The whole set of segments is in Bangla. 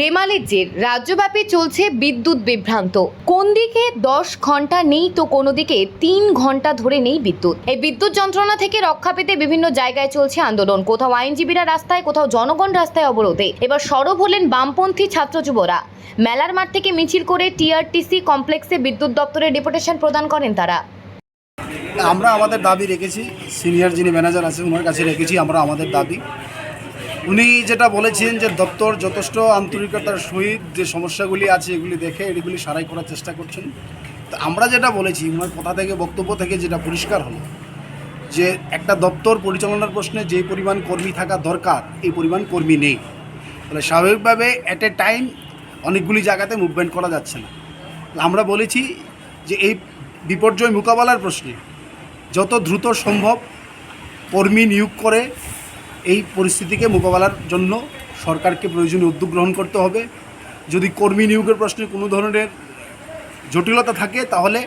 রেমালের জের। রাজ্যব্যাপী চলছে বিদ্যুৎ বিভ্রান্ত। কোন দিকে দশ ঘণ্টা নেই তো কোনো দিকে তিন ঘণ্টা ধরে নেই বিদ্যুৎ? এই বিদ্যুৎ যন্ত্রণা থেকে রক্ষা পেতে বিভিন্ন জায়গায় চলছে আন্দোলন। কোথাও আইনজীবীরা রাস্তায়, কোথাও জনগণ রাস্তায় অবরোধে। এবার সরব হলেন বামপন্থী ছাত্র যুবরা মেলার মাঠ থেকে মিছিল করে টিআরটিসি কমপ্লেক্সে বিদ্যুৎ দপ্তরে ডেপুটেশন প্রদান করেন তারা। আমরা আমাদের দাবি রেখেছি, সিনিয়র যিনি ম্যানেজার আছে ওনার কাছে রেখেছি আমরা আমাদের দাবি। উনি যেটা বলেছেন যে দপ্তর যথেষ্ট আন্তরিকতার সহিত যে সমস্যাগুলি আছে এগুলি দেখে এগুলি সারাই করার চেষ্টা করছেন। তো আমরা যেটা বলেছি, ওনার কথা থেকে, বক্তব্য থেকে যেটা পরিষ্কার হলো, যে একটা দপ্তর পরিচালনার প্রশ্নে যে পরিমাণ কর্মী থাকা দরকার, এই পরিমাণ কর্মী নেই। তাহলে স্বাভাবিকভাবে অ্যাট এ টাইম অনেকগুলি জায়গাতে মুভমেন্ট করা যাচ্ছে না। আমরা বলেছি যে এই বিপর্যয় মোকাবেলার প্রশ্নে যত দ্রুত সম্ভব কর্মী নিয়োগ করে এই পরিস্থিতিকে মোকাবেলার জন্য সরকারকে প্রয়োজনীয় উদ্যোগ গ্রহণ করতে হবে। যদি কর্মী নিয়োগের প্রশ্নে কোনো ধরনের জটিলতা থাকে, তাহলে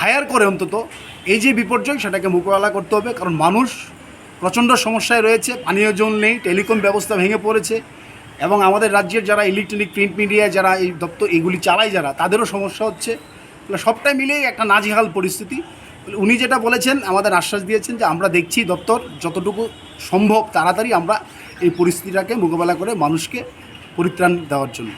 হায়ার করে অন্তত এই যে বিপর্যয়, সেটাকে মোকাবেলা করতে হবে। কারণ মানুষ প্রচণ্ড সমস্যায় রয়েছে, পানীয় জল নেই, টেলিকম ব্যবস্থা ভেঙে পড়েছে এবং আমাদের রাজ্যের যারা ইলেকট্রনিক, প্রিন্ট মিডিয়া যারা এই দপ্তর, এগুলি চালায় যারা, তাদেরও সমস্যা হচ্ছে। সবটাই মিলিয়ে একটা নাজিহাল পরিস্থিতি। উনি যেটা বলেছেন, আমাদের আশ্বাস দিয়েছেন যে আমরা দেখছি দপ্তর যতটুকু সম্ভব তাড়াতাড়ি আমরা এই পরিস্থিতিটাকে মোকাবেলা করে মানুষকে পরিত্রাণ দেওয়ার জন্য।